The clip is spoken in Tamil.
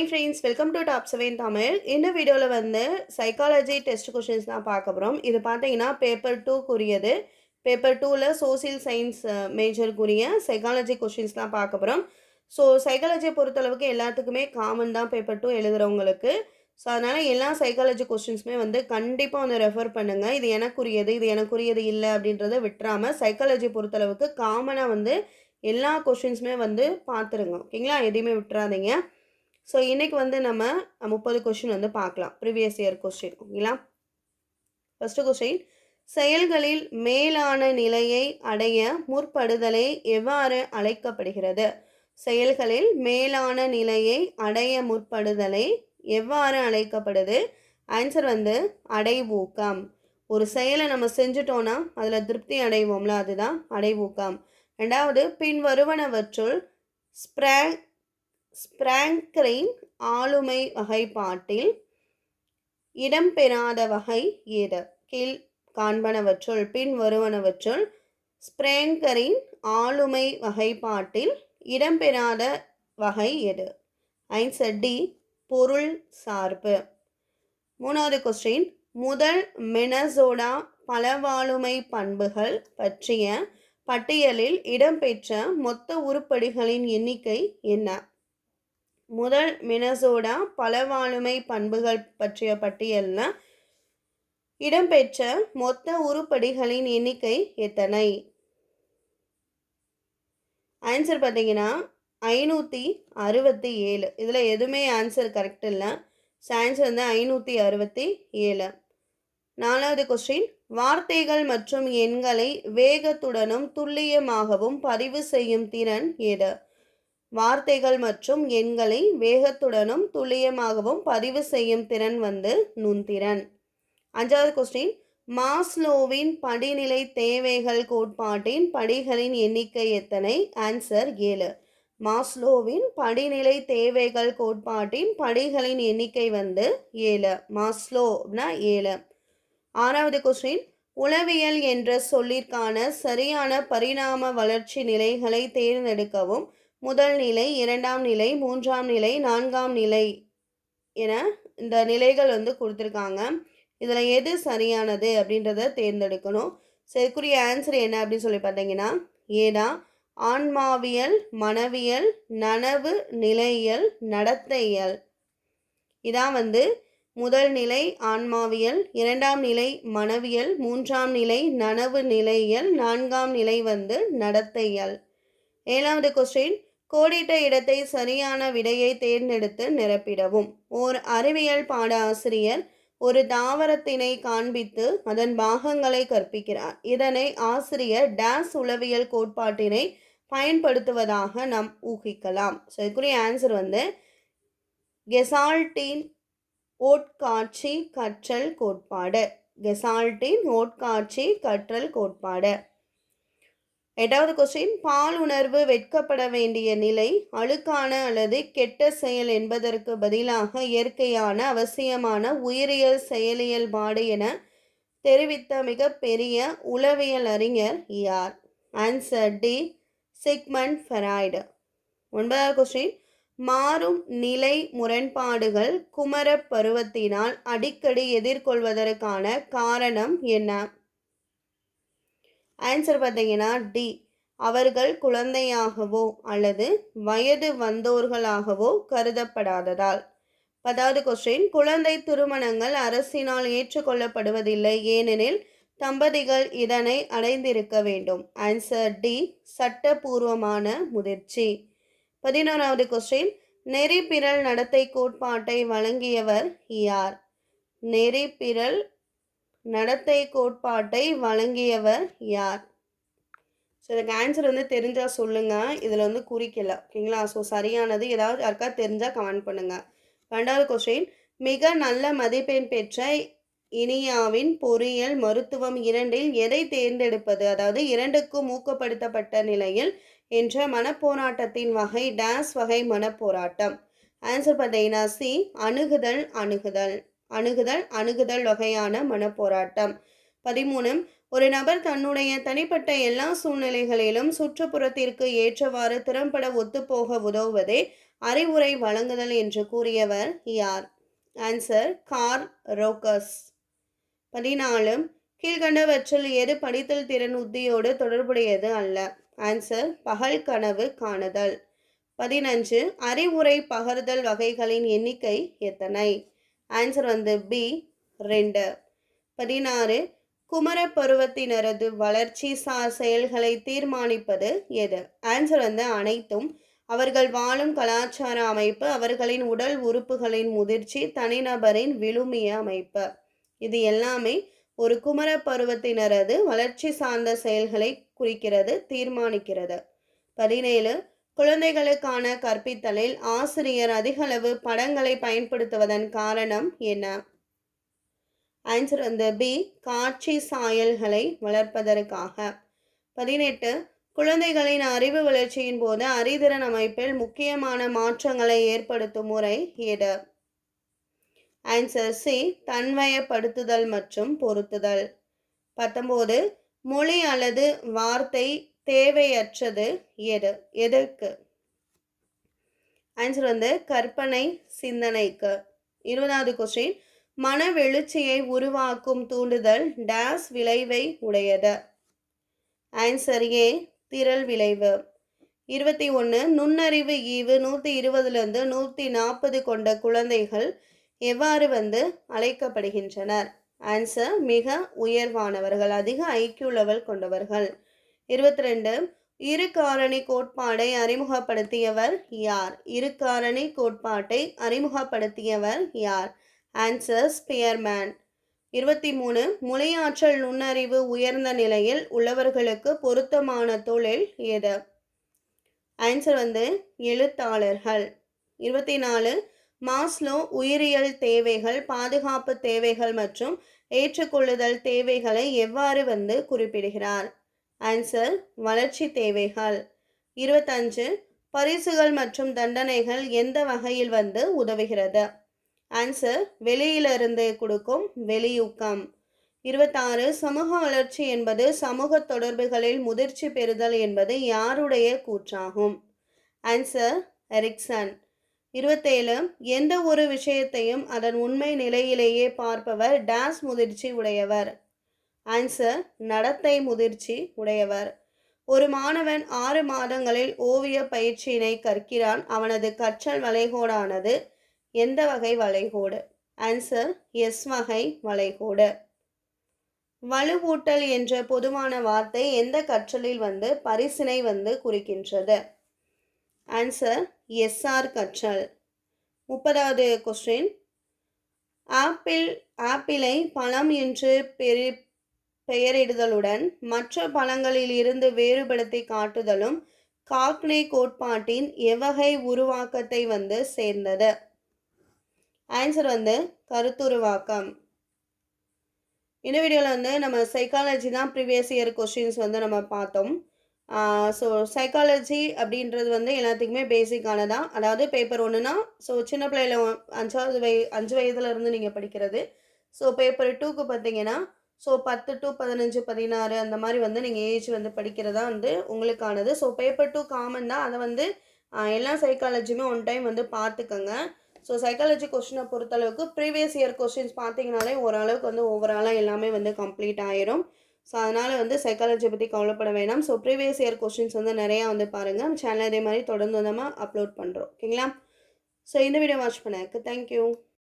Friends welcome to top seven Tamil இந்த வீடியோவில் வந்து சைக்காலஜி டெஸ்ட் கொஷின்ஸ் தான் பார்க்க போகிறோம் இது பார்த்தீங்கன்னா பேப்பர் டூக்குரியது பேப்பர் டூவில் சோசியல் சயின்ஸ் மேஜருக்குரிய சைக்காலஜி கொஷின்ஸ் தான் பார்க்க போகிறோம் ஸோ சைக்காலஜியை பொறுத்தளவுக்கு எல்லாத்துக்குமே காமன் தான் பேப்பர் டூ எழுதுகிறவங்களுக்கு ஸோ அதனால் எல்லா சைக்காலஜி கொஷின்ஸுமே வந்து கண்டிப்பாக வந்து ரெஃபர் பண்ணுங்கள் இது எனக்குரியது இது எனக்குரியது இல்லை அப்படின்றத விட்டுறாமல் சைக்காலஜி பொறுத்தளவுக்கு காமனாக வந்து எல்லா கொஷின்ஸுமே வந்து பார்த்துருங்க. ஓகேங்களா? எதையுமே விட்டுறாதீங்க. ஸோ இன்றைக்கி வந்து நம்ம முப்பது கொஷின் வந்து பார்க்கலாம். ப்ரீவியஸ் இயர் கொஸ்டின் ஓகேங்களா ஃபஸ்ட்டு கொஸ்டின் செயல்களில் மேலான நிலையை அடைய முற்படுதலை எவ்வாறு அழைக்கப்படுகிறது? செயல்களில் மேலான நிலையை அடைய முற்படுதலை எவ்வாறு அழைக்கப்படுது? ஆன்சர் வந்து அடைவூக்கம். ஒரு செயலை நம்ம செஞ்சுட்டோன்னா அதில் திருப்தி அடைவோம்ல அதுதான் அடைவூக்கம். ரெண்டாவது பின்வருவனவற்றுள் ஸ்ப்ராங் ஸ்பிராங்க்ரைன் ஆளுமை வகைப்பாட்டில் இடம்பெறாத வகை ஏது கீழ் காண்பனவற்றுள் பின் வருவனவற்றுள் ஸ்ப்ரேங்கரின் ஆளுமை வகைப்பாட்டில் இடம்பெறாத வகை எது ஆன்சர் டி பொருள் சார்பு. மூணாவது கொஸ்டின் முதல் மெனசோடா பலவாளுமை பண்புகள் பற்றிய பட்டியலில் இடம்பெற்ற மொத்த உருப்படிகளின் எண்ணிக்கை என்ன? முதல் மினசோடா பலவாளுமை பண்புகள் பற்றிய பட்டியலில் இடம்பெற்ற மொத்த உருப்படிகளின் எண்ணிக்கை எத்தனை? ஆன்சர் பார்த்தீங்கன்னா ஐநூற்றி அறுபத்தி ஏழு. இதில் எதுவுமே ஆன்சர் கரெக்ட் இல்லை. ஸோ ஆன்சர் வந்து ஐநூற்றி அறுபத்தி ஏழு. நாலாவது கொஸ்டின் வார்த்தைகள் மற்றும் எண்களை வேகத்துடனும் துல்லியமாகவும் பதிவு செய்யும் திறன் எது? வார்த்தைகள் மற்றும் எண்களை வேகத்துடனும் துல்லியமாகவும் பதிவு செய்யும் திறன் வந்து நுண்திறன். அஞ்சாவது கொஸ்டின் மாஸ்லோவின் படிநிலை தேவைகள் கோட்பாட்டின் படிகளின் எண்ணிக்கை எத்தனை? ஆன்சர் ஏழு. மாஸ்லோவின் படிநிலை தேவைகள் கோட்பாட்டின் படிகளின் எண்ணிக்கை வந்து ஏழு. மாஸ்லோனா ஏழு. ஆறாவது கொஸ்டின் உளவியல் என்ற சொல்லிற்கான சரியான பரிணாம வளர்ச்சி நிலைகளை தேர்ந்தெடுக்கவும் முதல் நிலை இரண்டாம் நிலை மூன்றாம் நிலை நான்காம் நிலை என இந்த நிலைகள் வந்து கொடுத்துருக்காங்க. இதில் எது சரியானது அப்படின்றத தேர்ந்தெடுக்கணும். சரிக்குரிய ஆன்சர் என்ன அப்படின்னு சொல்லி பார்த்தீங்கன்னா ஏதா ஆன்மாவியல் மனவியல் நனவு நிலையியல் நடத்தையியல். இதான் வந்து முதல் நிலை ஆன்மாவியல் இரண்டாம் நிலை மனவியல் மூன்றாம் நிலை நனவு நிலையியல் நான்காம் நிலை வந்து நடத்தையியல். ஏழாவது கொஸ்டின் கோடிட்ட இடத்தை சரியான விடையை தேர்ந்தெடுத்து நிரப்பிடவும். ஓர் அறிவியல் பாட ஆசிரியர் ஒரு தாவரத்தினை காண்பித்து அதன் பாகங்களை கற்பிக்கிறார். இதனை ஆசிரியர் டேஸ் உளவியல் கோட்பாட்டினை பயன்படுத்துவதாக நாம் ஊகிக்கலாம். ஸோ இதுக்குரிய ஆன்சர் வந்து கெசால்டின் ஓட்காட்சி கற்றல் கோட்பாடு. கெசால்டின் ஓட்காட்சி கற்றல் கோட்பாடு. எட்டாவது கொஸ்டின் பால் உணர்வு வெட்கப்பட வேண்டிய நிலை அழுக்கான அல்லது கெட்ட செயல் என்பதற்கு பதிலாக இயற்கையான அவசியமான உயிரியல் செயலியல்பாடு என தெரிவித்த மிகப்பெரிய உளவியல் அறிஞர் யார்? ஆன்சர் டி சிக்மண்ட் ஃபெராய்டு ஒன்பதாவது கொஸ்டின் மாறும் நிலை முரண்பாடுகள் குமர பருவத்தினால் அடிக்கடி எதிர்கொள்வதற்கான காரணம் என்ன? ஆன்சர் பார்த்தீங்கன்னா டி அவர்கள் குழந்தையாகவோ அல்லது வயது வந்தோர்களாகவோ கருதப்படாததால். பத்தாவது கொஸ்டின் குழந்தை திருமணங்கள் அரசினால் ஏற்றுக்கொள்ளப்படுவதில்லை. ஏனெனில் தம்பதிகள் இதனை அடைந்திருக்க வேண்டும். ஆன்சர் டி சட்டபூர்வமான முதிர்ச்சி. பதினோராவது கொஸ்டின் நெறிப்பிரல் நடத்தை கோட்பாட்டை வழங்கியவர் யார்? நெறிப்பிரல் நடத்தை கோட்பாட்டை வழங்கியவர் யார்? ஸோ இதுக்கு ஆன்சர் வந்து தெரிஞ்சால் சொல்லுங்கள் இதில் வந்து குறிக்கல. ஓகேங்களா? ஸோ சரியானது ஏதாவது யாருக்கா தெரிஞ்சால் கமெண்ட் பண்ணுங்கள் ரெண்டாவது கொஸ்டின் மிக நல்ல மதிப்பெண் பெற்ற இனியாவின் பொறியியல் மருத்துவம் இரண்டில் எதை தேர்ந்தெடுப்பது? அதாவது இரண்டுக்கும் ஊக்கப்படுத்தப்பட்ட நிலையில் என்ற மனப்போராட்டத்தின் வகை டான்ஸ் வகை மனப்போராட்டம். ஆன்சர் பார்த்தீங்கன்னா சி அணுகுதல் அணுகுதல். அணுகுதல் அணுகுதல் வகையான மனப்போராட்டம். பதிமூணு ஒரு நபர் தன்னுடைய தனிப்பட்ட எல்லா சூழ்நிலைகளிலும் சுற்றுப்புறத்திற்கு ஏற்றவாறு திறம்பட ஒத்துப்போக உதவுவதே அறிவுரை வழங்குதல் என்று கூறியவர் யார்? ஆன்சர் கார் ரோக்கஸ் பதினாலு கீழ்கண்டவற்றில் எது படித்தல் திறன் உத்தியோடு தொடர்புடையது அல்ல? ஆன்சர் பகல் கனவு காணுதல். பதினஞ்சு அறிவுரை பகர்தல் வகைகளின் எண்ணிக்கை எத்தனை? ஆன்சர் வந்து பி ரெண்டு. பதினாறு குமர பருவத்தினரது வளர்ச்சி சார் செயல்களை தீர்மானிப்பது எது? ஆன்சர் வந்து அனைத்தும். அவர்கள் வாழும் கலாச்சார அமைப்பு அவர்களின் உடல் உறுப்புகளின் முதிர்ச்சி தனிநபரின் விழுமிய அமைப்பு. இது எல்லாமே ஒரு குமர பருவத்தினரது வளர்ச்சி சார்ந்த செயல்களை குறிக்கிறது தீர்மானிக்கிறது. பதினேழு குழந்தைகளுக்கான கற்பித்தலில் ஆசிரியர் அதிகளவு படங்களை பயன்படுத்துவதன் காரணம் என்ன? ஆன்சர் வந்து பி. காட்சி சாயல்களை வளர்ப்பதற்காக. பதினெட்டு. குழந்தைகளின் அறிவு வளர்ச்சியின் போது அறிதிறன் அமைப்பில் முக்கியமான மாற்றங்களை ஏற்படுத்தும் முறை எது? Answer C. தன்வயப்படுத்துதல் மற்றும் பொருத்துதல். பத்தொம்போது மொழி அல்லது வார்த்தை தேவையற்றது எது எதற்கு? ஆன்சர் வந்து கற்பனை சிந்தனைக்கு. இருபதாவது கொஸ்டின் மன வெளிச்சியை உருவாக்கும் தூண்டுதல் டேஸ் விளைவை உடையது. ஆன்சர் ஏ திரள் விளைவு. இருபத்தி ஒன்று நுண்ணறிவு ஈவு நூற்றி இருபதுலேருந்து நூற்றி நாற்பது கொண்ட குழந்தைகள் எவ்வாறு வந்து அழைக்கப்படுகின்றனர்? ஆன்சர் மிக உயர்வானவர்கள் அதிக ஐக்கிய லெவல் கொண்டவர்கள். இருபத்தி ரெண்டு இரு காரணி கோட்பாடை அறிமுகப்படுத்தியவர் யார்? இரு காரணி கோட்பாட்டை அறிமுகப்படுத்தியவர் யார்? ஆன்சர் ஸ்பியர்மேன் இருபத்தி மூணு முலையாற்றல் நுண்ணறிவு உயர்ந்த நிலையில் உள்ளவர்களுக்கு பொருத்தமான தொழில் எது? ஆன்சர் வந்து எழுத்தாளர்கள். இருபத்தி நாலு மாஸ்லோ உயிரியல் தேவைகள் பாதுகாப்பு தேவைகள் மற்றும் ஏற்றுக்கொள்ளுதல் தேவைகளை எவ்வாறு வந்து குறிப்பிடுகிறார்? ஆன்சர் வளர்ச்சி தேவைகள். இருபத்தஞ்சு பரிசுகள் மற்றும் தண்டனைகள் எந்த வகையில் வந்து உதவுகிறது? ஆன்சர் வெளியிலிருந்து கொடுக்கும் வெளியூக்கம். இருபத்தாறு சமூக வளர்ச்சி என்பது சமூக தொடர்புகளில் முதிர்ச்சி பெறுதல் என்பது யாருடைய கூற்றாகும்? ஆன்சர் எரிக்சன் இருபத்தேழு எந்த ஒரு விஷயத்தையும் அதன் உண்மை நிலையிலேயே பார்ப்பவர் டேஸ் முதிர்ச்சி உடையவர். ஆன்சர் நடத்தை முதிர்ச்சி உடையவர். ஒரு மாணவன் ஆறு மாதங்களில் ஓவிய பயிற்சியினை கற்கிறான். அவனது கற்றல் வளைகோடானது எந்த வகை வளைகோடு? ஆன்சர் எஸ் வகை வளைகோடு. வலுவூட்டல் என்ற பொதுவான வார்த்தை எந்த கற்றலில் வந்து பரிசினை வந்து குறிக்கின்றது? ஆன்சர் எஸ்ஆர் கற்றல். முப்பதாவது கொஸ்டின் ஆப்பிள் ஆப்பிளை பழம் என்று பெரி பெயரிடுதலுடன் மற்ற பழங்களிலிருந்து வேறுபடுத்தி காட்டுதலும் காக்னே கோட்பாட்டின் எவ்வகை உருவாக்கத்தை வந்து சேர்ந்தது. ஆன்சர் வந்து கருத்துருவாக்கம். இந்த வீடியோவில் வந்து நம்ம சைக்காலஜி தான் ப்ரீவியஸ் இயர் கொஷின்ஸ் வந்து நம்ம பார்த்தோம். ஸோ சைக்காலஜி அப்படின்றது வந்து எல்லாத்துக்குமே பேசிக்கானதான் அதாவது பேப்பர் ஒன்றுனா ஸோ சின்ன பிள்ளையில் அஞ்சாவது வய அஞ்சு வயதுலேருந்து நீங்கள் படிக்கிறது. ஸோ பேப்பர் டூக்கு பார்த்தீங்கன்னா ஸோ பத்து டு பதினஞ்சு பதினாறு அந்த மாதிரி வந்து நீங்கள் ஏஜ் வந்து படிக்கிறதா வந்து உங்களுக்கானது. ஸோ பேப்பர் டூ காமன் தான். அதை வந்து எல்லா சைக்காலஜியுமே ஒன் டைம் வந்து பார்த்துக்கோங்க. ஸோ சைக்காலஜி கொஷினை பொறுத்தளவுக்கு ப்ரீவியஸ் இயர் கொஷின்ஸ் பார்த்தீங்கனாலே ஓரளவுக்கு வந்து ஓவராலாக எல்லாமே வந்து கம்ப்ளீட் ஆயிரும். ஸோ அதனால் வந்து சைக்காலஜி பற்றி கவலைப்பட வேணாம். ஸோ ப்ரீவியஸ் இயர் கொஷின்ஸ் வந்து நிறையா வந்து பாருங்கள் சேனல் இதே மாதிரி தொடர்ந்து நம்ம அப்லோட் பண்ணுறோம் ஓகேங்களா? ஸோ இந்த வீடியோ வாட்ச் பண்ணக்கு தேங்க்யூ